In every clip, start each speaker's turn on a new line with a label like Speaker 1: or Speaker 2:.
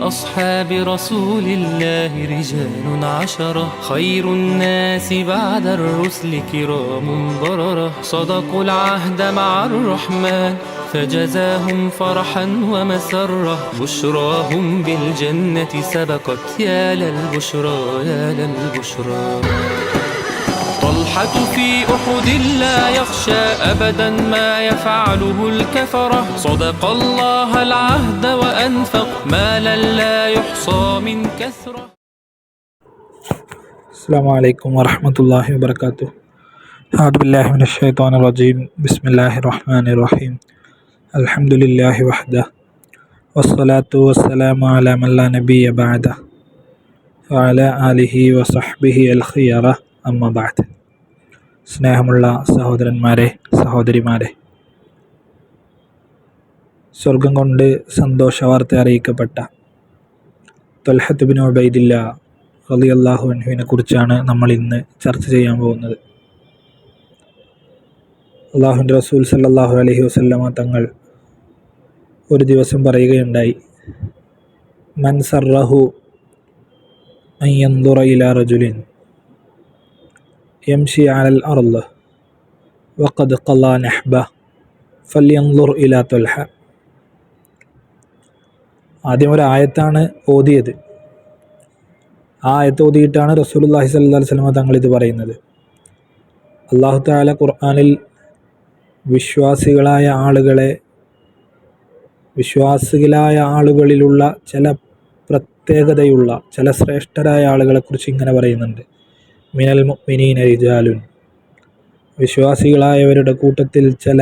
Speaker 1: من أصحاب رسول الله رجال عشرة. خير الناس بعد الرسل كرام بررة. صدقوا العهد مع الرحمن فجزاهم فرحا ومسرة. بشراهم بالجنة سبقت يا للبشرى يا للبشرى. طلحة في أحد لا يخشى أبدا ما يفعله الكفرة. صدق الله العهد وأنفق مالا لا يحصى من كثرة.
Speaker 2: السلام عليكم ورحمة الله وبركاته. أعوذ بالله من الشيطان الرجيم. بسم الله الرحمن الرحيم. الحمد لله وحده. والصلاة والسلام على من لا نبي بعده. وعلى آله وصحبه الخيرة أما بعد. സ്നേഹമുള്ള സഹോദരന്മാരെ സഹോദരിമാരെ. സ്വർഗം കൊണ്ട് സന്തോഷവാർത്ത അറിയിക്കപ്പെട്ട തൊൽഹത്ത് ബിൻ ഉബൈദില്ല റലി അള്ളാഹു അൻഹുവിനെ കുറിച്ചാണ് നമ്മൾ ഇന്ന് ചർച്ച ചെയ്യാൻ പോകുന്നത്. അള്ളാഹുന്റെ റസൂൽ സല്ലാഹു അലഹി വസ്ല്ലമ തങ്ങൾ ഒരു ദിവസം പറയുകയുണ്ടായി മൻ റഹു അയ്യന്തുറയില റജുലിൻ. യംഷി على الأرض. وقد قضى نحبه. فلينظر إلى طلحة. ആദ്യം ഒരു ആയത്താണ് ഓതിയത്. ആ ആയത്ത് ഓതിയിട്ടാണ് റസൂലുല്ലാഹി അലൈഹി വസല്ലമ തങ്ങൾ ഇത് പറയുന്നത്. അള്ളാഹു താല ഖുർആാനിൽ വിശ്വാസികളായ ആളുകളെ വിശ്വാസികളായ ആളുകളിലുള്ള ചില പ്രത്യേകതയുള്ള ചില ശ്രേഷ്ഠരായ ആളുകളെക്കുറിച്ച് ഇങ്ങനെ പറയുന്നുണ്ട്. മിനൽ മുഅ്മിനീന റിജാലുൻ. വിശ്വാസികളായവരുടെ കൂട്ടത്തിൽ ചില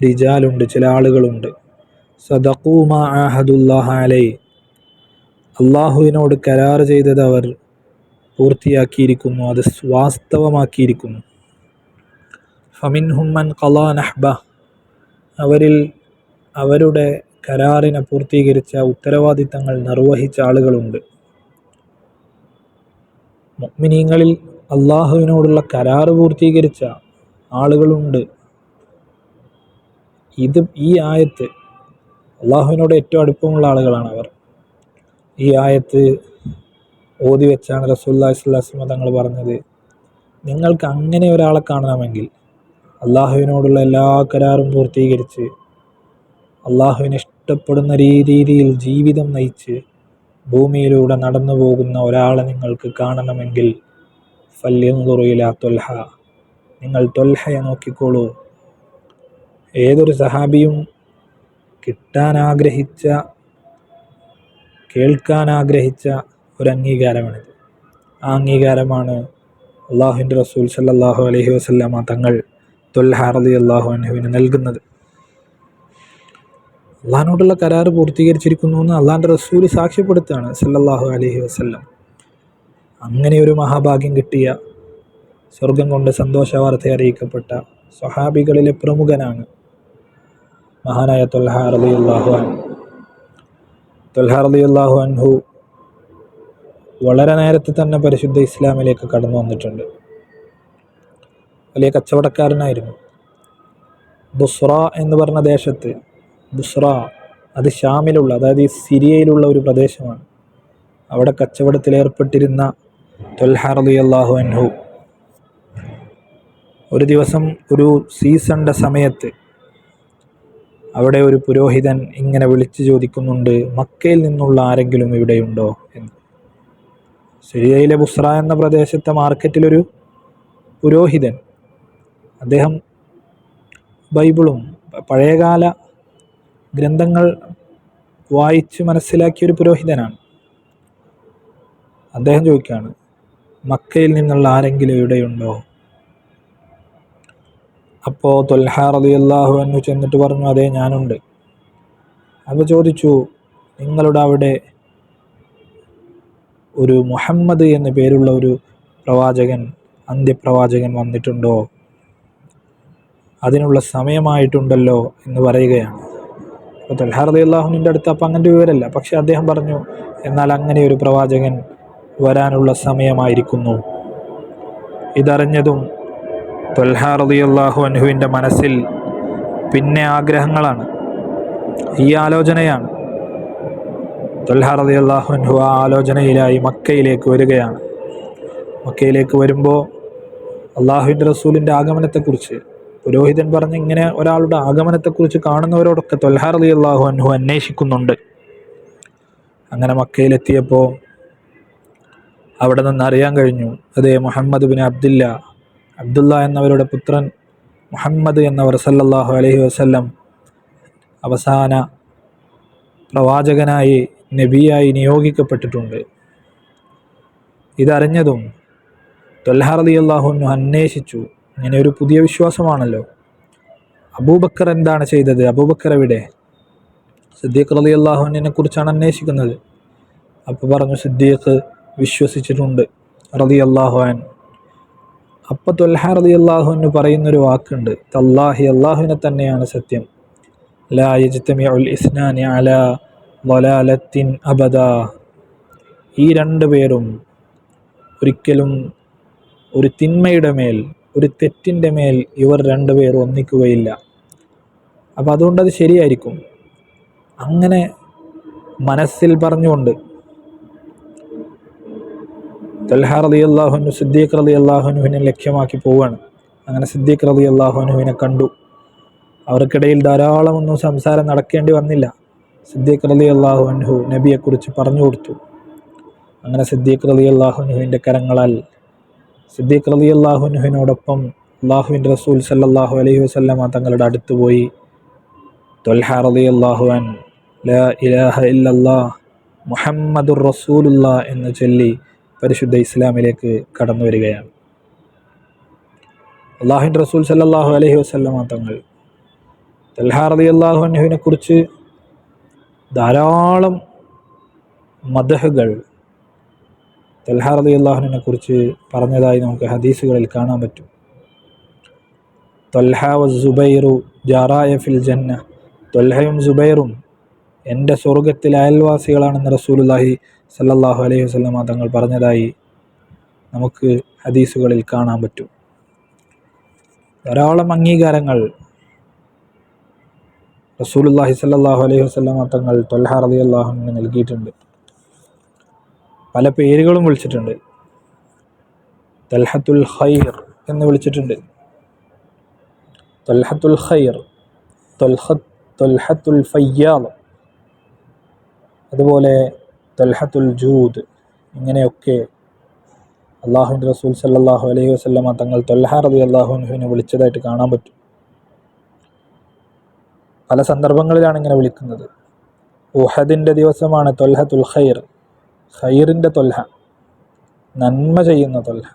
Speaker 2: റിജാലുണ്ട് ചില ആളുകളുണ്ട്. സദഖൂമ ആഹദുല്ലാഹ അലൈ. അള്ളാഹുവിനോട് കരാർ ചെയ്തത് അവർ പൂർത്തിയാക്കിയിരിക്കുന്നു അത് വാസ്തവമാക്കിയിരിക്കുന്നു. ഫമിൻ ഹുമ്മൻ കലാ നഹ്ബ അവരിൽ അവരുടെ കരാറിനെ പൂർത്തീകരിച്ച ഉത്തരവാദിത്തങ്ങൾ നിർവഹിച്ച ആളുകളുണ്ട്. മുഅ്മിനീങ്ങളിൽ അള്ളാഹുവിനോടുള്ള കരാറ് പൂർത്തീകരിച്ച ആളുകളുണ്ട്. ഇത് ഈ ആയത്ത് അള്ളാഹുവിനോട് ഏറ്റവും അടുപ്പമുള്ള ആളുകളാണ് അവർ. ഈ ആയത്ത് ഓതി വെച്ചാണ് റസൂല്ലാ സ്വല്ലാസ്മ തങ്ങൾ പറഞ്ഞത്. നിങ്ങൾക്ക് അങ്ങനെ ഒരാളെ കാണണമെങ്കിൽ അള്ളാഹുവിനോടുള്ള എല്ലാ കരാറും പൂർത്തീകരിച്ച് അള്ളാഹുവിനെ ഇഷ്ടപ്പെടുന്ന രീതിയിൽ ജീവിതം നയിച്ച് ഭൂമിയിലൂടെ നടന്നു പോകുന്ന ഒരാളെ നിങ്ങൾക്ക് കാണണമെങ്കിൽ നിങ്ങൾ തൊൽഹയെ നോക്കിക്കോളൂ. ഏതൊരു സഹാബിയും കിട്ടാൻ ആഗ്രഹിച്ച കേൾക്കാൻ ആഗ്രഹിച്ച ഒരു അംഗീകാരമാണിത് ആ അംഗീകാരമാണ് അള്ളാഹുവിന്റെ റസൂൽ സല്ലാഹു അലഹി വസ്ല്ലാമ തങ്ങൾ തൊൽഹാറലി അള്ളാഹു അനഹുവിന് നൽകുന്നത്. അള്ളഹാനോടുള്ള കരാർ പൂർത്തീകരിച്ചിരിക്കുന്നു എന്ന് അള്ളാഹിന്റെ റസൂൽ സാക്ഷ്യപ്പെടുത്തുകയാണ് സല്ലാഹു അലഹി വസ്ല്ലം. അങ്ങനെ ഒരു മഹാഭാഗ്യം കിട്ടിയ സ്വർഗം കൊണ്ട് സന്തോഷ വാർത്ത അറിയിക്കപ്പെട്ട സ്വഹാബികളിലെ പ്രമുഖനാണ് മഹാനായ തൊൽഹാ അള്ളാഹു അൻ തൊൽഹാ അള്ളാഹു അൻഹു വളരെ നേരത്തെ തന്നെ പരിശുദ്ധ ഇസ്ലാമിലേക്ക് കടന്നു വന്നിട്ടുണ്ട്. വലിയ കച്ചവടക്കാരനായിരുന്നു. ബുസ്ര എന്ന് പറഞ്ഞ ദേശത്ത് ബുസ്ര അത് ഷാമിലുള്ള അതായത് ഈ സിരിയയിലുള്ള ഒരു പ്രദേശമാണ്. അവിടെ കച്ചവടത്തിൽ തൊൽഹാറലി അൻഹു. ഒരു ദിവസം ഒരു സീസണിന്റെ സമയത്ത് അവിടെ ഒരു പുരോഹിതൻ ഇങ്ങനെ വിളിച്ചു ചോദിക്കുന്നുണ്ട് മക്കയിൽ നിന്നുള്ള ആരെങ്കിലും ഇവിടെയുണ്ടോ എന്ന്. സിറിയയിലെ ബുസ്ര എന്ന പ്രദേശത്തെ മാർക്കറ്റിലൊരു പുരോഹിതൻ അദ്ദേഹം ബൈബിളും പഴയകാല ഗ്രന്ഥങ്ങൾ വായിച്ച് മനസ്സിലാക്കിയ ഒരു പുരോഹിതനാണ്. അദ്ദേഹം ചോദിക്കുകയാണ് മക്കയിൽ നിന്നുള്ള ആരെങ്കിലും ഇവിടെയുണ്ടോ? അപ്പോൾ തൊൽഹാ അള്ളാഹു എന്ന് ചെന്നിട്ട് പറഞ്ഞു അതേ ഞാനുണ്ട്. അപ്പോൾ ചോദിച്ചു നിങ്ങളുടെ അവിടെ ഒരു മുഹമ്മദ് എന്ന പേരുള്ള ഒരു പ്രവാചകൻ അന്ത്യപ്രവാചകൻ വന്നിട്ടുണ്ടോ? അതിനുള്ള സമയമായിട്ടുണ്ടല്ലോ എന്ന് പറയുകയാണ്. അപ്പോൾ തൊൽഹാർ അള്ളാഹുവിന്റെ അടുത്ത് അപ്പം അങ്ങനെ വിവരമല്ല. പക്ഷേ അദ്ദേഹം പറഞ്ഞു എന്നാൽ അങ്ങനെ ഒരു പ്രവാചകൻ വരാനുള്ള സമയമായിരിക്കുന്നു. ഇതറിഞ്ഞതും തൊൽഹാ റളിയല്ലാഹു അൻഹുവിന്റെ മനസ്സിൽ പിന്നെ ആഗ്രഹങ്ങളാണ്. ഈ ആലോചനയാണ്. തൊൽഹ റളിയല്ലാഹു അൻഹു ആ ആലോചനയിലായി മക്കയിലേക്ക് വരികയാണ്. മക്കയിലേക്ക് വരുമ്പോൾ അള്ളാഹുവിന്റെ റസൂലിന്റെ ആഗമനത്തെക്കുറിച്ച് പുരോഹിതൻ പറഞ്ഞ് ഇങ്ങനെ ഒരാളുടെ ആഗമനത്തെക്കുറിച്ച് കാണുന്നവരോടൊക്കെ തൊൽഹാർ അലി അള്ളാഹു അൻഹു അന്വേഷിക്കുന്നുണ്ട്. അങ്ങനെ മക്കയിലെത്തിയപ്പോൾ അവിടെ നിന്ന് അറിയാൻ കഴിഞ്ഞു. അതേ മുഹമ്മദ് ബിൻ അബ്ദില്ല. അബ്ദുള്ള എന്നവരുടെ പുത്രൻ മുഹമ്മദ് എന്നവർ സല്ലല്ലാഹു അലഹി വസ്ല്ലം അവസാന പ്രവാചകനായി നബിയായി നിയോഗിക്കപ്പെട്ടിട്ടുണ്ട്. ഇതറിഞ്ഞതും തൊല്ലഹറലി അലി അള്ളാഹുനു അന്വേഷിച്ചു. ഇങ്ങനെ ഒരു പുതിയ വിശ്വാസമാണല്ലോ. അബൂബക്കർ എന്താണ് ചെയ്തത്? അബൂബക്കർ എവിടെ? സിദ്ദീഖ് റലി അള്ളാഹുവിനെ കുറിച്ചാണ് അന്വേഷിക്കുന്നത്. അപ്പോൾ പറഞ്ഞു സിദ്ദീഖ് വിശ്വസിച്ചിട്ടുണ്ട്. റതി അള്ളാഹുൻ അപ്പം തൊൽഹ റതി അള്ളാഹുവിന് പറയുന്നൊരു വാക്കുണ്ട്. തല്ലാഹി അള്ളാഹുവിനെ തന്നെയാണ് സത്യം. ലാ യജ്തമിഉൽ ഇസ്നാനി അല വലാലത്തിൻ അബദ. ഈ രണ്ട് പേരും ഒരിക്കലും ഒരു തിന്മയുടെ മേൽ ഒരു തെറ്റിന്റെ മേൽ ഇവർ രണ്ടുപേരും ഒന്നിക്കുകയില്ല. അപ്പോൾ അതുകൊണ്ട് അത് ശരിയായിരിക്കും. അങ്ങനെ മനസ്സിൽ പറഞ്ഞുകൊണ്ട് തൽഹ റലി അള്ളാഹുനു സിദ്ദീഖ് റലി അള്ളാഹുനുവിനെ ലക്ഷ്യമാക്കി പോവുകയാണ് അങ്ങനെ സിദ്ദീഖ് റലി അള്ളാഹുനുവിനെ കണ്ടു. അവർക്കിടയിൽ ധാരാളം ഒന്നും സംസാരം നടക്കേണ്ടി വന്നില്ല. സിദ്ദീഖ് റലി അള്ളാഹു അൻഹു നബിയെക്കുറിച്ച് പറഞ്ഞു കൊടുത്തു. അങ്ങനെ സിദ്ദീഖ് റലി അള്ളാഹുനുവിന്റെ കരങ്ങളാൽ സിദ്ദീഖ് റലി അള്ളാഹുനുവിനോടൊപ്പം അള്ളാഹുവിന്റെ റസൂൽ സല്ലല്ലാഹു അലൈഹി വസല്ലമ തങ്ങളുടെ അടുത്ത് പോയി. തൊൽഹ റലി അള്ളാഹുവൻ ലാ ഇലാഹ ഇല്ലല്ലാ മുഹമ്മദുർ റസൂലുള്ള എന്ന് ചൊല്ലി പരിശുദ്ധ ഇസ്ലാമിലേക്ക് കടന്നു വരികയാണ്. അള്ളാഹിൻ റസൂൽ സല്ലാഹു അലഹി വസല്ലമ തങ്ങൾ തൽഹാറതി അള്ളാഹു അനഹുവിനെ കുറിച്ച് ധാരാളം മദഹുകൾ തൽഹാറതി അള്ളാഹുനെ കുറിച്ച് പറഞ്ഞതായി നമുക്ക് ഹദീസുകളിൽ കാണാൻ പറ്റും. തൊൽഹ സുബൈറു ജാറായ ഫിൽ ജന്ന തൊൽഹയും സുബൈറും എന്റെ സ്വർഗത്തിലെ അയൽവാസികളാണെന്ന് റസൂലുല്ലാഹി സല്ലല്ലാഹു അലൈഹി വസല്ലമ തങ്ങൾ പറഞ്ഞതായി നമുക്ക് ഹദീസുകളിൽ കാണാൻ പറ്റും. ധാരാളം അംഗീകാരങ്ങൾ റസൂലുല്ലാഹി സല്ലാഹു അലൈഹി വസല്ലമ തങ്ങൾ തൊൽഹ റളിയല്ലാഹു അൻഹു നൽകിയിട്ടുണ്ട്. പല പേരുകളും വിളിച്ചിട്ടുണ്ട്. തൽഹത്തുൽ ഖൈർ എന്ന് വിളിച്ചിട്ടുണ്ട്. തൊൽഹത്തുൽ ഖൈർ തൊൽഹത്ത് തൊൽഹത്തുൽ ഫയ്യാദ് അതുപോലെ തൊൽഹത്തുൽ ജൂദ്. ഇങ്ങനെയൊക്കെ അള്ളാഹുവിന്റെ റസൂൽ സല്ലാഹു അലൈഹി വസല്ലമ തങ്ങൾ തൊൽഹ റബി അള്ളാഹുനുവിനെ വിളിച്ചതായിട്ട് കാണാൻ പറ്റും. പല സന്ദർഭങ്ങളിലാണ് ഇങ്ങനെ വിളിക്കുന്നത്. ഉഹദിന്റെ ദിവസമാണ് തൊല്ലഹത്തുൽ ഖൈർ. ഖൈറിന്റെ തൊൽഹ. നന്മ ചെയ്യുന്ന തൊൽഹ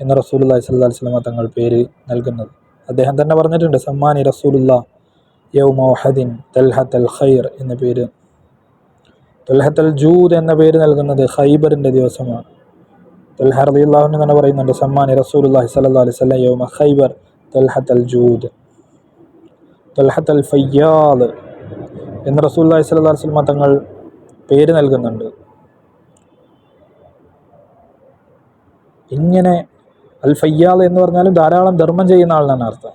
Speaker 2: എന്ന് റസൂലുല്ലാഹി സ്വല്ലല്ലാഹി അലൈഹി വസല്ലമ തങ്ങൾ പേര് നൽകുന്നത്. അദ്ദേഹം തന്നെ പറഞ്ഞിട്ടുണ്ട് സമ്മാനി റസൂലുള്ള യൗമ ഉഹദിൻ തൽഹത്തൽ ഖൈർ എന്ന പേര് തൊൽഹത്തൽ ജൂദ് എന്ന പേര് നൽകുന്നത് ഹൈബറിന്റെ ദിവസമാണ്. തൊൽഹ റളിയല്ലാഹു തന്നെ പറയുന്നുണ്ട് സമ്മാനി റസൂലുള്ളാഹി സ്വല്ലല്ലാഹി അലൈഹി വസല്ലം യൗമ ഹൈബർ തൽഹത്തൽ ജൂദ് തൽഹത്തൽ ഫയ്യാദ് എന്ന് റസൂലുള്ളാഹി സ്വല്ലല്ലാഹി അലൈഹി തങ്ങൾ പേര് നൽകുന്നുണ്ട്. ഇങ്ങനെ അൽ ഫയ്യാദ് എന്ന് പറഞ്ഞാലും ധാരാളം ധർമ്മം ചെയ്യുന്ന ആളെന്നാണ് അർത്ഥം.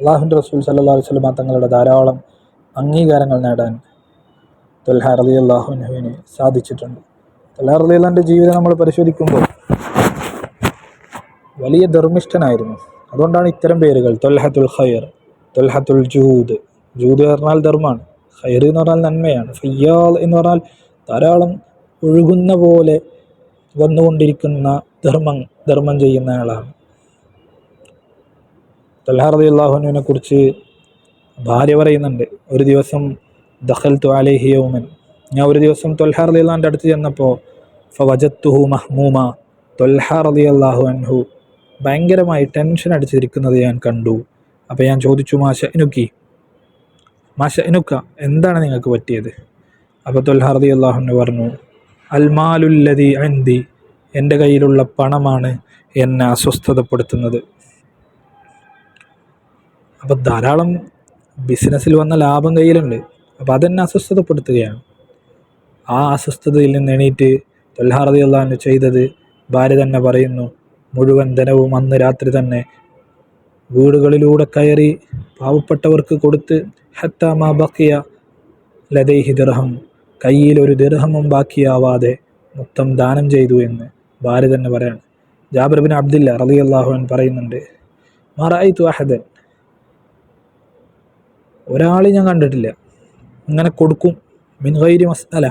Speaker 2: അള്ളാഹുന്റെ റസൂൽ സല്ലാ അലൈഹി വസല്ലം തങ്ങളുടെ ധാരാളം അംഗീകാരങ്ങൾ നേടാൻ തൊൽഹ റലി അള്ളാഹുനുവിന് സാധിച്ചിട്ടുണ്ട്. തൊൽഹ റലി അള്ളാന്റെ ജീവിതം നമ്മൾ പരിശോധിക്കുമ്പോൾ വലിയ ധർമ്മിഷ്ഠനായിരുന്നു. അതുകൊണ്ടാണ് ഇത്തരം പേരുകൾ തൊൽഹത്തുൽ ഖൈർ തൊൽഹത്തുൽ ജൂദ്. ജൂദ് പറഞ്ഞാൽ ധർമ്മമാണ് ഖൈർ എന്ന് പറഞ്ഞാൽ നന്മയാണ്. ഫയ്യാൽ എന്ന് പറഞ്ഞാൽ ധാരാളം ഒഴുകുന്ന പോലെ വന്നുകൊണ്ടിരിക്കുന്ന ധർമ്മം ധർമ്മം ചെയ്യുന്ന ആളാണ്. തൊൽഹ റലി അള്ളാഹുനുവിനെ കുറിച്ച് ഭാര്യ പറയുന്നുണ്ട്. ഒരു ദിവസം ദഖൽ തു അലൈഹി യൗമൻ. ഞാൻ ഒരു ദിവസം തൊൽഹ അള്ളാന്റെ അടുത്ത് ചെന്നപ്പോൾ ഫവജത്തുഹു മഹ്മൂമ തൊൽഹ റലി അള്ളാഹു അൻഹു ഭയങ്കരമായി ടെൻഷൻ അടിച്ചിരിക്കുന്നത് ഞാൻ കണ്ടു. അപ്പോൾ ഞാൻ ചോദിച്ചു മാഷ ഇനുക്കി മാഷ ഇനുക്ക എന്താണ് നിങ്ങൾക്ക് പറ്റിയത്? അപ്പോൾ തൊൽഹ റലി അള്ളാഹുന് പറഞ്ഞു അൽമാലുല്ലതി അന്തി എന്റെ കയ്യിലുള്ള പണമാണ് എന്നെ അസ്വസ്ഥതപ്പെടുത്തുന്നത്. അപ്പോൾ ധാരാളം ബിസിനസ്സിൽ വന്ന ലാഭം കയ്യിലുണ്ട്. അപ്പോൾ അതെന്നെ അസ്വസ്ഥതപ്പെടുത്തുകയാണ്. ആ അസ്വസ്ഥതയിൽ നിന്ന് എണീറ്റ് അള്ളാഹു ചെയ്തത് ഭാര്യ തന്നെ പറയുന്നു മുഴുവൻ ധനവും അന്ന് രാത്രി തന്നെ വീടുകളിലൂടെ കയറി പാവപ്പെട്ടവർക്ക് കൊടുത്ത് ഹത്ത മാ ബക്കിയ ലതൈഹി ദിർഹം കയ്യിൽ ഒരു ദിർഹമും ബാക്കിയാവാതെ മൊത്തം ദാനം ചെയ്തു എന്ന് ഭാര്യ തന്നെ പറയാണ്. ജാബിർ ബിൻ അബ്ദില്ല റലി അള്ളാഹുൻ പറയുന്നുണ്ട് മറായി അഹദൻ. ഒരാളെ ഞാൻ കണ്ടിട്ടില്ല. ഇങ്ങനെ കൊടുക്കും. മിൻ ഗൈരി മസ്അല.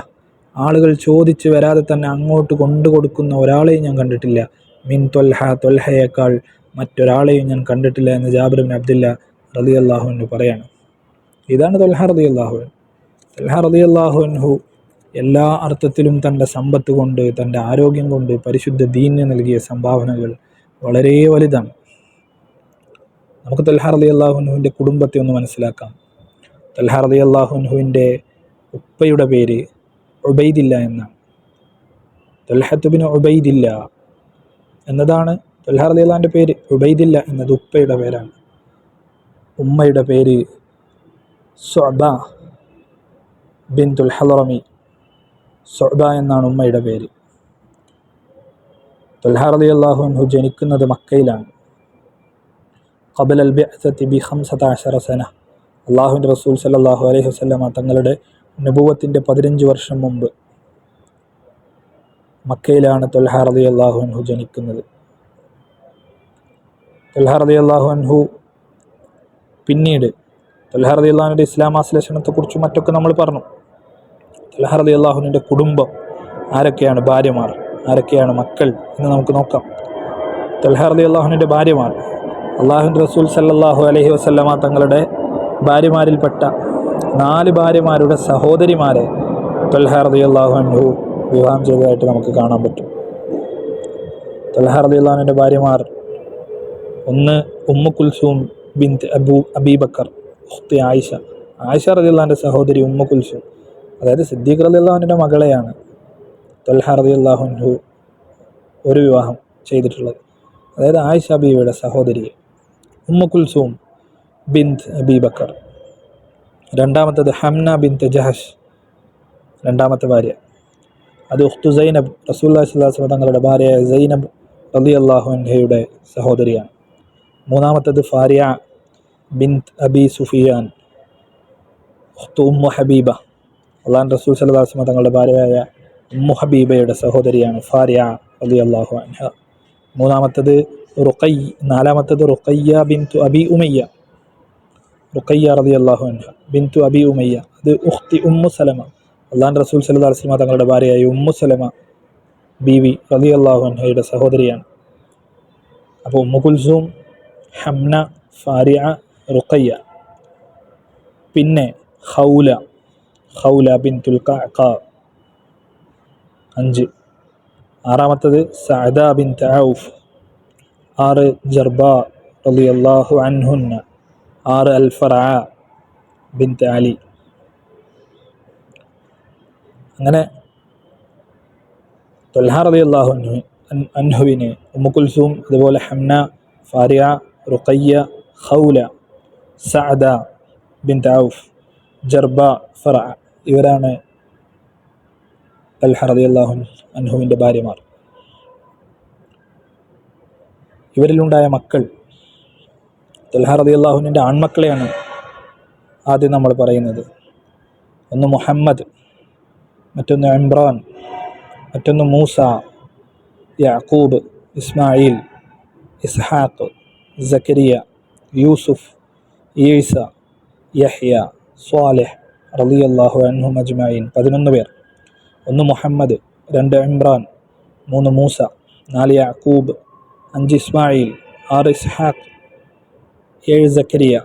Speaker 2: ആളുകൾ ചോദിച്ച് വരാതെ തന്നെ അങ്ങോട്ട് കൊണ്ടു കൊടുക്കുന്ന ഒരാളെയും ഞാൻ കണ്ടിട്ടില്ല. മിൻ തൊൽഹ തൊൽഹയേക്കാൾ മറ്റൊരാളെയും ഞാൻ കണ്ടിട്ടില്ല എന്ന് ജാബിർ ബിൻ അബ്ദില്ല റതി അള്ളാഹുവിന് പറയാണ്. ഇതാണ് തൊൽഹ റതി അള്ളാഹുവിൻ തൊൽഹ റതി അള്ളാഹുവിൻഹു എല്ലാ അർത്ഥത്തിലും തന്റെ സമ്പത്ത് കൊണ്ട് തന്റെ ആരോഗ്യം കൊണ്ട് പരിശുദ്ധ ദീനിന് നൽകിയ സംഭാവനകൾ വളരെ വലുതാണ്. നമുക്ക് തൊൽഹ റതി അള്ളാഹുനുവിന്റെ കുടുംബത്തെ ഒന്ന് മനസ്സിലാക്കാം. തൽഹ റലി അള്ളാഹുനുവിന്റെ ഉപ്പയുടെ പേര് ഒബൈദില്ല എന്നാണ്. തൊൽഹത്തുബിന് ഒബൈദില്ല എന്നതാണ് തൊൽഹ അള്ളാഹിന്റെ പേര് ഉബൈദില്ല എന്നത് ഉപ്പയുടെ പേരാണ്. ഉമ്മയുടെ പേര് സൊബ ബിൻ തുൽഹറമി സൊബ എന്നാണ് ഉമ്മയുടെ പേര്. തൊൽഹ റലി അള്ളാഹുൻഹു ജനിക്കുന്നത് മക്കയിലാണ്. قبل البعثة بخمسة അഷറ സന. അള്ളാഹുവിന്റെ റസൂൽ സല്ലല്ലാഹു അലൈഹി വസല്ലമ തങ്ങളുടെ നുഭവത്തിന്റെ പതിനഞ്ച് വർഷം മുമ്പ് മക്കയിലാണ് തൊൽഹ റലി അള്ളാഹുൻഹു ജനിക്കുന്നത്. തൊൽഹ റലി അള്ളാഹുൻഹു പിന്നീട് തൊൽഹ റലി അള്ളാഹുവിന്റെ ഇസ്ലാമാശ്ലേഷണത്തെക്കുറിച്ചും മറ്റൊക്കെ നമ്മൾ പറഞ്ഞു. തൊൽഹ റലി അള്ളാഹുവിന്റെ കുടുംബം ആരൊക്കെയാണ്? ഭാര്യമാർ. ആരൊക്കെയാണ് മക്കൾ എന്ന് നമുക്ക് നോക്കാം. തൊൽഹ റലി അള്ളാഹുവിന്റെ ഭാര്യമാർ. അള്ളാഹുൻ റസൂൽ സല്ലാഹു അലഹി വസല്ലമ തങ്ങളുടെ ഭാര്യമാരിൽപ്പെട്ട നാല് ഭാര്യമാരുടെ സഹോദരിമാരെ തൊൽഹ റലി അള്ളാഹു അൻഹു വിവാഹം ചെയ്തതായിട്ട് നമുക്ക് കാണാൻ പറ്റും. തൊൽഹ റലി അള്ളാഹുവിന്റെ ഭാര്യമാർ ഒന്ന് Umm Kulthum bin Abu Abibakr ഉഖ്തി Ayisha. Aisha റളിയല്ലാഹുവിന്റെ സഹോദരി ഉമ്മു കുൽസൂം അതായത് സിദ്ദീഖ് റളിയല്ലാഹുവിന്റെ മകളെയാണ് തൊൽഹ റളിയല്ലാഹുൻഹു ഒരു വിവാഹം ചെയ്തിട്ടുള്ളത്. അതായത് ആയിഷ ബീവിയുടെ സഹോദരിയെ. Umm Kulthum bint Abibakr. രണ്ടാമത്തത് ഹംന ബിന്ദ് ജഹഷ്. രണ്ടാമത്തെ ഭാര്യ. അത് ഉഖ്തു സൈനബ് റസൂല്ലാ സ്വലാസ്ലം തങ്ങളുടെ ഭാര്യയായ സൈനബ് അലി അള്ളാഹുഹയുടെ സഹോദരിയാണ്. മൂന്നാമത്തത് ഫാരിയ ബിന്ദ് അബി സുഫിയാൻ. ഉഖ്തു ഉമ്മു ഹബീബ. അള്ളാൻ റസൂൽ സല്ലാസ്മ തങ്ങളുടെ ഭാര്യയായ ഉമ്മു ഹബീബയുടെ സഹോദരിയാണ് ഫാരിയ അലി അള്ളാഹു അൻഹ. മൂന്നാമത്തത് റുഖൈ നാലാമത്തത് റുഖയ്യ ബിന്തു അബി ഉമയ്യ. റുഖയ്യ റതി അള്ളാഹു അൻഹ ബിന്തു അബി ഉമയ്യ അത് ഉഖ്തി ഉമ്മു സലമ. അള്ളാൻ റസൂൽ സല്ലാ അലിസ്ലമ തങ്ങളുടെ ഭാര്യയായ ഉമ്മു സലമ ബീവി റതി അള്ളാഹു അൻഹയുടെ സഹോദരിയാണ്. അപ്പോൾ ഉമ്മു കുൽസൂം ഹംന ഫാരിയ റുഖയ്യ. പിന്നെ ഖൗല ഖൗല ബിന്തുൽ ഖഅഖ. അഞ്ച്. ആറാമത്തത് സഅദ ബിൻ തൗഫ് ആറ് ജർബ റളിയല്ലാഹു അൻഹുന്ന. ആറ് അൽ ഫറഅ ബിൻ അലി. അങ്ങനെ തൊൽഹ റളിയല്ലാഹു അൻഹു അൻ- അൻഹുവിന് ഉമ്മുക്കുൽസൂം അതുപോലെ ഹംന ഫാരിയ റുഖയ്യ ഖൗല സഅദ ബിൻ ഔഫ് ജർബ ഫറ ഇവരാണ് തൽഹ അള്ളാഹു അൻഹുവിന്റെ ഭാര്യമാർ. ഇവരിലുണ്ടായ മക്കൾ തൽഹ അള്ളാഹുവിന്റെ ആൺമക്കളെയാണ് ആദ്യം നമ്മൾ പറയുന്നത്. ഒന്ന് മുഹമ്മദ് മറ്റൊന്ന് ഇമ്രാൻ മറ്റൊന്ന് മൂസ യാക്കൂബ് ഇസ്മായിൽ ഇസ്ഹാഖ് സക്കരിയ യൂസുഫ് ഈസ യഹ്യ സ്വാലെഹ് സ്വാലിഹ് അള്ളാഹു അൻഹു അജ്മായിൻ. പതിനൊന്ന് പേർ. ഒന്ന് മുഹമ്മദ് രണ്ട് ഇമ്രാൻ മൂന്ന് മൂസ നാല് യാക്കൂബ് അഞ്ച് ഇസ്മായിൽ ആറ് ഇസ്ഹാഖ് ഏഴ് സക്കരിയ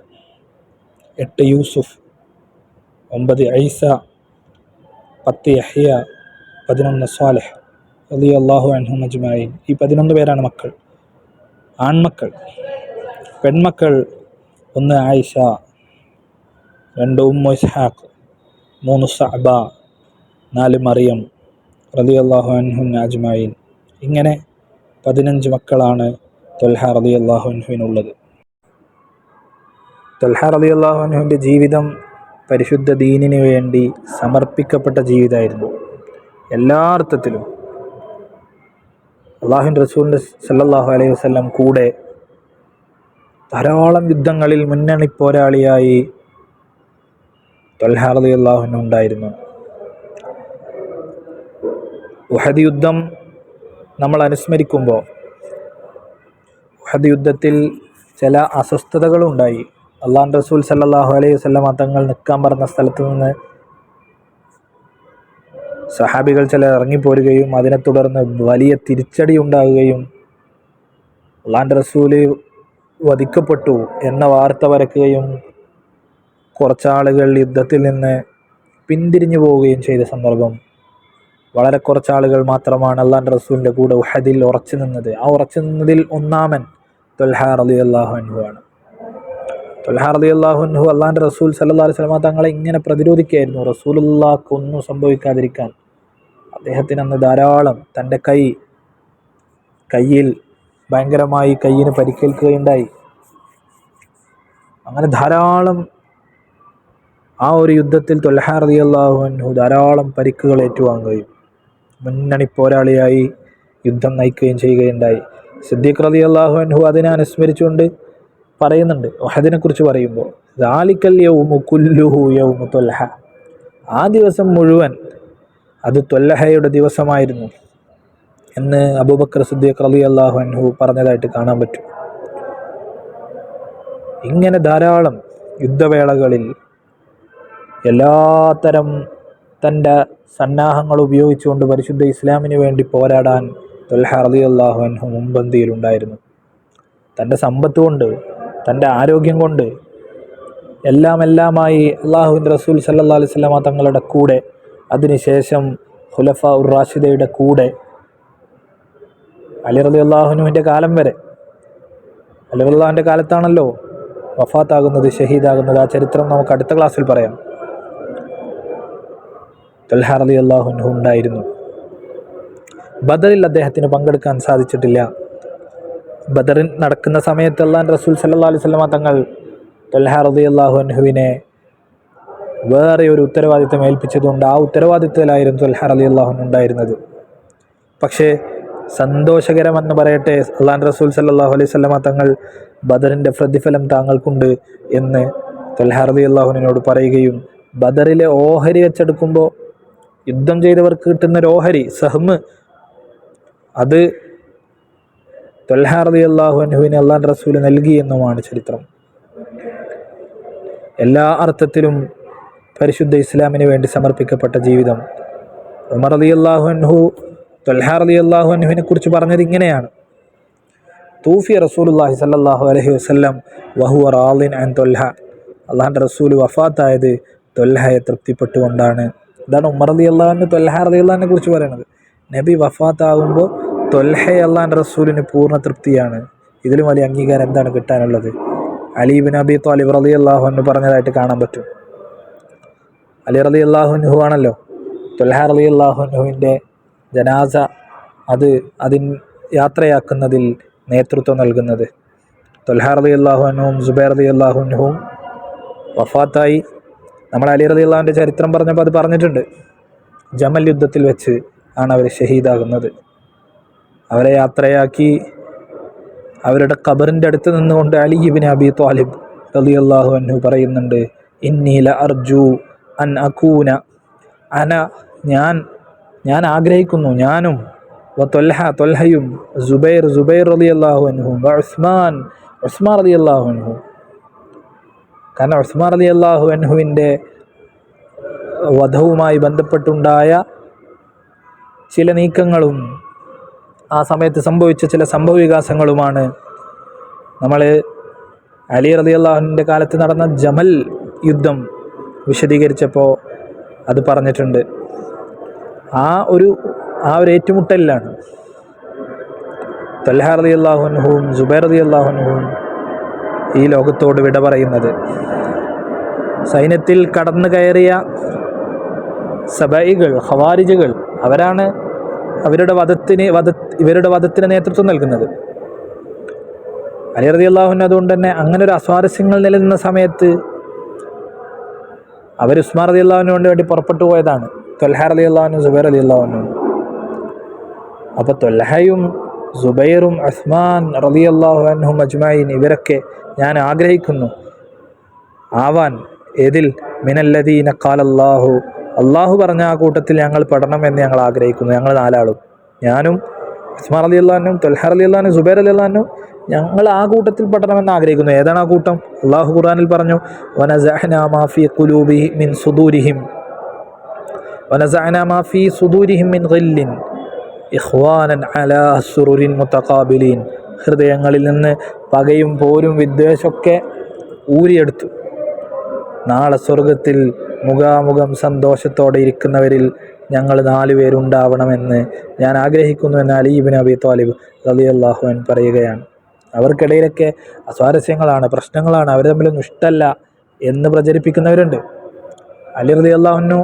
Speaker 2: എട്ട് യൂസുഫ് ഒമ്പത് ഐസ പത്ത് യഹ്യ പതിനൊന്ന് സ്വാലഹ് അലി അള്ളാഹു അൻഹും ഈ പതിനൊന്ന് പേരാണ് മക്കൾ. ആൺമക്കൾ. പെൺമക്കൾ ഒന്ന് ആയിഷ രണ്ട് ഉമ്മു ഇസ്ഹാഖ് മൂന്ന് സഅബ നാല് മറിയം റലി അള്ളാഹു അൻഹു അജ്മഈൻ. ഇങ്ങനെ പതിനഞ്ച് മക്കളാണ് തൊൽഹ റലി അള്ളാഹു അൻഹുവിനുള്ളത്. തൊൽഹ അലി അള്ളാഹുഹുവിന്റെ ജീവിതം പരിശുദ്ധ ദീനിന് വേണ്ടി സമർപ്പിക്കപ്പെട്ട ജീവിതമായിരുന്നു. എല്ലാ അർത്ഥത്തിലും അള്ളാഹുൻ റസൂലിന്റെ സല്ലാഹു അലൈഹി വസ്ലം കൂടെ ധാരാളം യുദ്ധങ്ങളിൽ മുന്നണി പോരാളിയായി തൊൽഹ അലി അള്ളാഹുവിന് ഉണ്ടായിരുന്നു. ഉഹദ് യുദ്ധം നമ്മൾ അനുസ്മരിക്കുമ്പോൾ ഉഹദ് യുദ്ധത്തിൽ ചില അസ്വസ്ഥതകളുണ്ടായി അള്ളാഹ് റസൂൽ സല്ലാഹു അലൈഹി വസല്ലമ തങ്ങൾ നിൽക്കാൻ പറഞ്ഞ സ്ഥലത്ത് നിന്ന് സഹാബികൾ ചിലർ ഇറങ്ങിപ്പോരുകയും അതിനെ തുടർന്ന് വലിയ തിരിച്ചടി ഉണ്ടാകുകയും അള്ളാന്റെ റസൂൽ വധിക്കപ്പെട്ടു എന്ന വാർത്ത വരക്കുകയും കുറച്ചാളുകൾ യുദ്ധത്തിൽ നിന്ന് പിന്തിരിഞ്ഞു പോവുകയും ചെയ്ത സന്ദർഭം. വളരെ കുറച്ചാളുകൾ മാത്രമാണ് അള്ളാന്റെ റസൂലിന്റെ കൂടെ ഉഹദിൽ ഉറച്ചു നിന്നത്. ആ ഉറച്ചു നിന്നതിൽ ഒന്നാമൻ തൊൽഹാർ അലി അള്ളാഹു അൻഹു റലി അള്ളാഹു അൻഹു അള്ളാന്റെ റസൂൽ സല്ലാ അലൈഹി സ്വലമ തങ്ങളെ ഇങ്ങനെ പ്രതിരോധിക്കുകയായിരുന്നു. റസൂലുള്ളാഹ്ക്ക് ഒന്നും സംഭവിക്കാതിരിക്കാൻ. അദ്ദേഹത്തിന് അന്ന് ധാരാളം തന്റെ കൈ കയ്യിൽ ഭയങ്കരമായി കയ്യിന് പരിക്കേൽക്കുകയുണ്ടായി. അങ്ങനെ ധാരാളം ആ ഒരു യുദ്ധത്തിൽ തൊൽഹ റതി അള്ളാഹുഅൻഹു ധാരാളം പരിക്കുകൾ ഏറ്റുവാങ്ങുകയും മുന്നണി പോരാളിയായി യുദ്ധം നയിക്കുകയും ചെയ്യുകയുണ്ടായി. സിദ്ദീഖ് റതി അള്ളാഹുഅൻഹു അതിനെ അനുസ്മരിച്ചുകൊണ്ട് പറയുന്നുണ്ട്. വഹദിനെക്കുറിച്ച് പറയുമ്പോൾ ദാലിക്കൽ യൗമു കുല്ലുഹു യൗമു തൊല്ലഹ ആ ദിവസം മുഴുവൻ അത് തൊല്ലഹയുടെ ദിവസമായിരുന്നു എന്ന് അബൂബക്കർ സിദ്ദീഖ് അലി അള്ളാഹു അൻഹു പറഞ്ഞതായിട്ട് കാണാൻ പറ്റും. ഇങ്ങനെ ധാരാളം യുദ്ധവേളകളിൽ എല്ലാത്തരം തന്റെ സന്നാഹങ്ങൾ ഉപയോഗിച്ചുകൊണ്ട് പരിശുദ്ധ ഇസ്ലാമിന് വേണ്ടി പോരാടാൻ തൊൽഹ അലി അള്ളാഹു അൻഹു മുൻപന്തിയിലുണ്ടായിരുന്നു. തന്റെ സമ്പത്ത് കൊണ്ട് തന്റെ ആരോഗ്യം കൊണ്ട് എല്ലാം എല്ലാമായി അള്ളാഹുവിന്റെ റസൂൽ സല്ലാ അലൈഹി സ്വലാമ തങ്ങളുടെ കൂടെ അതിനുശേഷം ഖുലഫ ഉർ റാഷിദയുടെ കൂടെ അലി റലി അള്ളാഹുനുവിന്റെ കാലം വരെ. അലി അള്ളാഹുന്റെ കാലത്താണല്ലോ വഫാത്താകുന്നത് ഷഹീദാകുന്നത്. ആ ചരിത്രം നമുക്ക് അടുത്ത ക്ലാസ്സിൽ പറയാം. തൽഹാർ അലി അള്ളാഹുനു ഉണ്ടായിരുന്നു. ബദറിൽ അദ്ദേഹത്തിന് പങ്കെടുക്കാൻ സാധിച്ചിട്ടില്ല. ബദറിൻ നടക്കുന്ന സമയത്ത് അള്ളാൻ റസൂൽ സല്ലാ അലൈഹി സ്വലമ തങ്ങൾ തൽഹ അള്ളാഹു അൻഹുവിനെ വേറെ ഒരു ഉത്തരവാദിത്തം ഏൽപ്പിച്ചതുകൊണ്ട് ആ ഉത്തരവാദിത്തത്തിലായിരുന്നു തൊൽഹ അലി അള്ളാഹുൻ ഉണ്ടായിരുന്നത്. പക്ഷേ സന്തോഷകരമെന്ന് പറയട്ടെ അള്ളാൻ റസൂൽ സല്ലാഹു അലൈഹി സ്വലമ തങ്ങൾ ബദറിന്റെ പ്രതിഫലം താങ്കൾക്കുണ്ട് എന്ന് തൊൽഹ അള്ളാഹുനോട് പറയുകയും ബദറിലെ ഓഹരി വെച്ചെടുക്കുമ്പോൾ യുദ്ധം ചെയ്തവർക്ക് കിട്ടുന്ന ഒരു ഓഹരി സഹ്മ് അത് തൊൽഹ അള്ളാഹു അള്ളാഹുവിന് അള്ളാൻ റസൂൽ നൽകി എന്നുമാണ് ചരിത്രം. എല്ലാ അർത്ഥത്തിലും പരിശുദ്ധ ഇസ്ലാമിന് വേണ്ടി സമർപ്പിക്കപ്പെട്ട ജീവിതം. ഉമർ അലി അള്ളാഹുഅൻഹു തൊൽഹാർ അലി അള്ളാഹുഅൻഹുവിനെ കുറിച്ച് പറഞ്ഞത് ഇങ്ങനെയാണ്. തൂഫി റസൂലുല്ലാഹി സല്ലാഹു അലഹി വസ്ലം വഹു റാലിൻ ആൻഡ് തൊൽഹ. അള്ളാഹാന്റെ റസൂൽ വഫാത്തായത് തൊൽഹയെ തൃപ്തിപ്പെട്ടുകൊണ്ടാണ്. ഇതാണ് ഉമർ അലി അള്ളാഹുവിന് തൊൽഹാർ അലി അള്ളാഹിനെ കുറിച്ച് പറയുന്നത് നബി വഫാത്താകുമ്പോൾ തൊൽഹ അള്ളാൻ റസൂലിന് പൂർണ തൃപ്തിയാണ്. ഇതിലും വലിയ അംഗീകാരം എന്താണ് കിട്ടാനുള്ളത്? അലീബിൻ അബി താലിബ് റലി അള്ളാഹു എന്ന് പറഞ്ഞതായിട്ട് കാണാൻ പറ്റും. അലി റലി അള്ളാഹുനുഹു ആണല്ലോ. തൊൽഹ റലി അള്ളാഹുനുഹുവിന്റെ ജനാസ അത് അതിൻ യാത്രയാക്കുന്നതിൽ നേതൃത്വം നൽകുന്നത്. തൊൽഹ റലി അള്ളാഹുനുവും സുബൈർ റലി അള്ളാഹുനുഹുവും വഫാത്തായി. നമ്മൾ അലി റലി അള്ളാഹുവിന്റെ ചരിത്രം പറഞ്ഞപ്പോൾ അത് പറഞ്ഞിട്ടുണ്ട്. ജമൽ യുദ്ധത്തിൽ വെച്ച് ആണ് അവർ ഷഹീദാകുന്നത്. അവരെ യാത്രയാക്കി അവരുടെ ഖബറിന്റെ അടുത്ത് നിന്നുകൊണ്ട് അലി ഇബിൻ അബി താലിബ് അലി അള്ളാഹു അൻഹു പറയുന്നുണ്ട് ഇന്നീല അർജു അൻ അക്കൂന അന ഞാൻ ഞാൻ ആഗ്രഹിക്കുന്നു ഞാനും വ തൊൽഹ തൊൽഹയും സുബൈർ സുബൈർ അലി അള്ളാഹു അൻഹു ഉസ്മാൻ ഉസ്മാൻ അലി അള്ളാഹു അൻഹു. കാരണം ഉസ്മാൻ അലി അള്ളാഹു അൻഹുവിന്റെ വധവുമായി ബന്ധപ്പെട്ടുണ്ടായ ചില നീക്കങ്ങളും ആ സമയത്ത് സംഭവിച്ച ചില സംഭവ വികാസങ്ങളുമാണ് നമ്മൾ അലി റലി അള്ളാഹുവിന്റെ കാലത്ത് നടന്ന ജമൽ യുദ്ധം വിശദീകരിച്ചപ്പോൾ അത് പറഞ്ഞിട്ടുണ്ട്. ആ ഒരു ആ ഒരു ഏറ്റുമുട്ടലിലാണ്. തൽഹ റലി അള്ളാഹുനുഹും ജുബൈർ റലി അള്ളാഹുനുഹും ഈ ലോകത്തോട് വിട പറയുന്നത്. സൈന്യത്തിൽ കടന്നു കയറിയ സബൈകൾ ഹവാരിജുകൾ അവരാണ് അവരുടെ വധത്തിന് വധ ഇവരുടെ വധത്തിന് നേതൃത്വം നൽകുന്നത്. അലി റതി അതുകൊണ്ട് തന്നെ അങ്ങനെ ഒരു അസ്വാരസ്യങ്ങൾ നിലനിന്ന സമയത്ത് അവർ ഉസ്മാൻ റതി അള്ളാഹുവിന് വേണ്ടി പുറപ്പെട്ടു പോയതാണ്. തൊൽഹ അലി അള്ളാഹുനും സുബൈർ അലി അള്ളാഹുനും അപ്പോൾ തൊൽഹയും സുബൈറും അസ്മാൻ റലി അള്ളാഹു അൻഹും അജ്മായിൻ ഇവരൊക്കെ ഞാൻ ആഗ്രഹിക്കുന്നു. ആവാൻ ഏതിൽ മിനല്ലദീന കാലല്ലാഹു അള്ളാഹു പറഞ്ഞ ആ കൂട്ടത്തിൽ ഞങ്ങൾ പെടണം എന്ന് ഞങ്ങൾ ആഗ്രഹിക്കുന്നു. ഞങ്ങൾ നാലാളും. ഞാനും ഉസ്മാൻ അലി അള്ളഹാനും തൊൽഹർ അലി അള്ളഹാനും സുബൈർ അലി അള്ളഹാനും ഞങ്ങൾ ആ കൂട്ടത്തിൽ പെടണമെന്ന് ആഗ്രഹിക്കുന്നു. ഏതാണ് ആ കൂട്ടം? അള്ളാഹു ഖുർആാനിൽ പറഞ്ഞു വനസഅ്നാ മാ ഫീ ഖുലൂബിഹി മിൻ സുദൂരിഹിം വനസഅ്നാ മാ സുദൂരിഹിം മിൻ അലാ മുത്തഖാബിലീൻ ഹൃദയങ്ങളിൽ നിന്ന് പകയും പോരും വിദ്വേഷമൊക്കെ ഊരിയെടുത്തു. നാളെ സ്വർഗത്തിൽ മുഖാമുഖം സന്തോഷത്തോടെ ഇരിക്കുന്നവരിൽ ഞങ്ങൾ നാലുപേരുണ്ടാവണമെന്ന് ഞാൻ ആഗ്രഹിക്കുന്നു എന്ന് അലീബിൻ അബി താലിബ് അലി അള്ളാഹുൻ പറയുകയാണ്. അവർക്കിടയിലൊക്കെ അസ്വാരസ്യങ്ങളാണ് പ്രശ്നങ്ങളാണ് അവർ തമ്മിലൊന്നും ഇഷ്ടമല്ല എന്ന് പ്രചരിപ്പിക്കുന്നവരുണ്ട്. അലി റലി അള്ളാഹുനു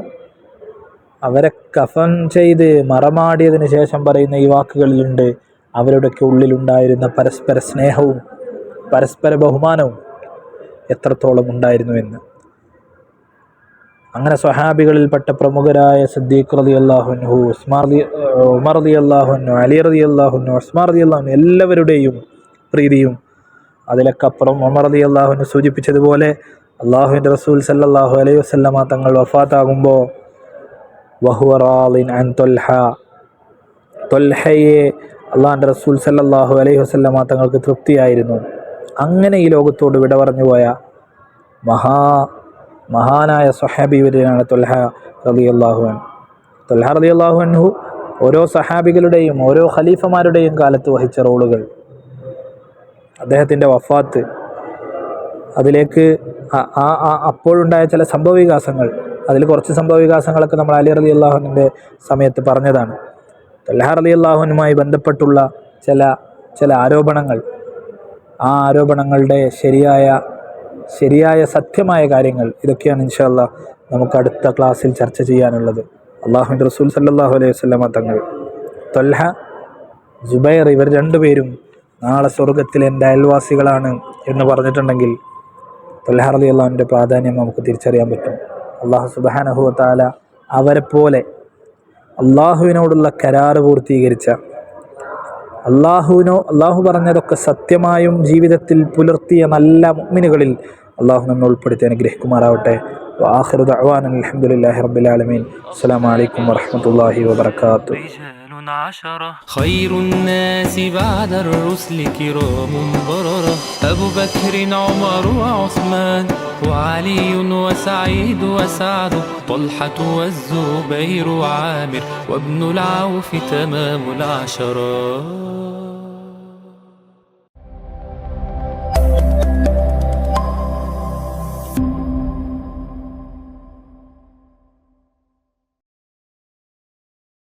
Speaker 2: അവരെ കഫൻ ചെയ്ത് മറമാടിയതിന് ശേഷം പറയുന്ന ഈ വാക്കുകളിലുണ്ട് അവരുടെയൊക്കെ ഉള്ളിലുണ്ടായിരുന്ന പരസ്പര സ്നേഹവും പരസ്പര ബഹുമാനവും എത്രത്തോളം ഉണ്ടായിരുന്നു എന്ന്. അങ്ങനെ സ്വഹാബികളിൽപ്പെട്ട പ്രമുഖരായ സദ്ദീഖ് റതി അള്ളാഹുനു ഉസ്മാർ റതി ഉമർ റതി അള്ളാഹുനു അലി റതി അള്ളാഹുനു ഉസ്മാർ റതി അള്ളാഹുനു എല്ലാവരുടെയും പ്രീതിയും അതിലൊക്കെ അപ്പുറം ഉമർ റതി അള്ളാഹുനു സൂചിപ്പിച്ചതുപോലെ അള്ളാഹുവിന്റെ റസൂൽ സല്ലാഹു അലൈഹി വസല്ലമ തങ്ങൾ വഫാത്താകുമ്പോൾ വഹുവറാലിൻ അൻ തൊൽഹ തൊൽഹയെ അള്ളാഹിന്റെ റസൂൽ സല്ലാഹു അലൈഹി വസല്ലമ തങ്ങൾക്ക് തൃപ്തിയായിരുന്നു. അങ്ങനെ ഈ ലോകത്തോട് വിട പറഞ്ഞു പോയ മഹാ മഹാനായ സഹാബി വര്യനാണ് തൊൽഹ റബി അള്ളാഹുഅൻ തൊൽഹ റബി അള്ളാഹുഅൻഹു ഓരോ സഹാബികളുടെയും ഓരോ ഖലീഫമാരുടെയും കാലത്ത് വഹിച്ച റോളുകൾ. അദ്ദേഹത്തിന്റെ വഫാത്ത് അതിലേക്ക് ആ- അപ്പോഴുണ്ടായ ചില സംഭവവികാസങ്ങൾ അതിൽ കുറച്ച് സംഭവവികാസങ്ങളൊക്കെ നമ്മൾ അലി റബി അള്ളാഹുവിന്റെ സമയത്ത് പറഞ്ഞതാണ്. തൊല്ലഹ റബി അള്ളാഹുവിനുമായി ബന്ധപ്പെട്ടുള്ള ചില ചില ആരോപണങ്ങൾ ആ ആരോപണങ്ങളുടെ ശരിയായ ശരിയായ സത്യമായ കാര്യങ്ങൾ. ഇതൊക്കെയാണ് ഇൻഷാല്ല നമുക്ക് അടുത്ത ക്ലാസ്സിൽ ചർച്ച ചെയ്യാനുള്ളത്. അള്ളാഹുവിന്റെ റസൂൽ സല്ലാഹു അലൈഹി വസല്ലമ തങ്ങൾ തൊൽഹ ജുബൈർ ഇവർ രണ്ടുപേരും നാളെ സ്വർഗത്തിൽ എന്റെ അയൽവാസികളാണ് എന്ന് പറഞ്ഞിട്ടുണ്ടെങ്കിൽ തൊൽഹ അലി അള്ളാഹുവിന്റെ പ്രാധാന്യം നമുക്ക് തിരിച്ചറിയാൻ പറ്റും. അള്ളാഹു സുബാനഹു താല അവരെപ്പോലെ പോലെ അള്ളാഹുവിനോടുള്ള കരാറ് പൂർത്തീകരിച്ച അള്ളാഹുവിനോ അള്ളാഹു പറഞ്ഞതൊക്കെ സത്യമായും ജീവിതത്തിൽ പുലർത്തിയ നല്ല മുഗ്മിനുകളിൽ അള്ളാഹു നമ്മൾ ഉൾപ്പെടുത്തി അനുഗ്രഹിക്കുമാറാവട്ടെ. വാഹൃദ് അഹ്വാൻ അലഹമുല്ലാ ഹർബുലാലമീൻ അസ്സാം വലൈക്കും വാഹമത്തല്ലാഹി
Speaker 1: വാത്തു عشرة. خير الناس بعد الرسل كرام بررة أبو بكر عمر وعثمان وعلي وسعيد وسعد. طلحة والزبير وعامر وابن العوف تمام العشرة.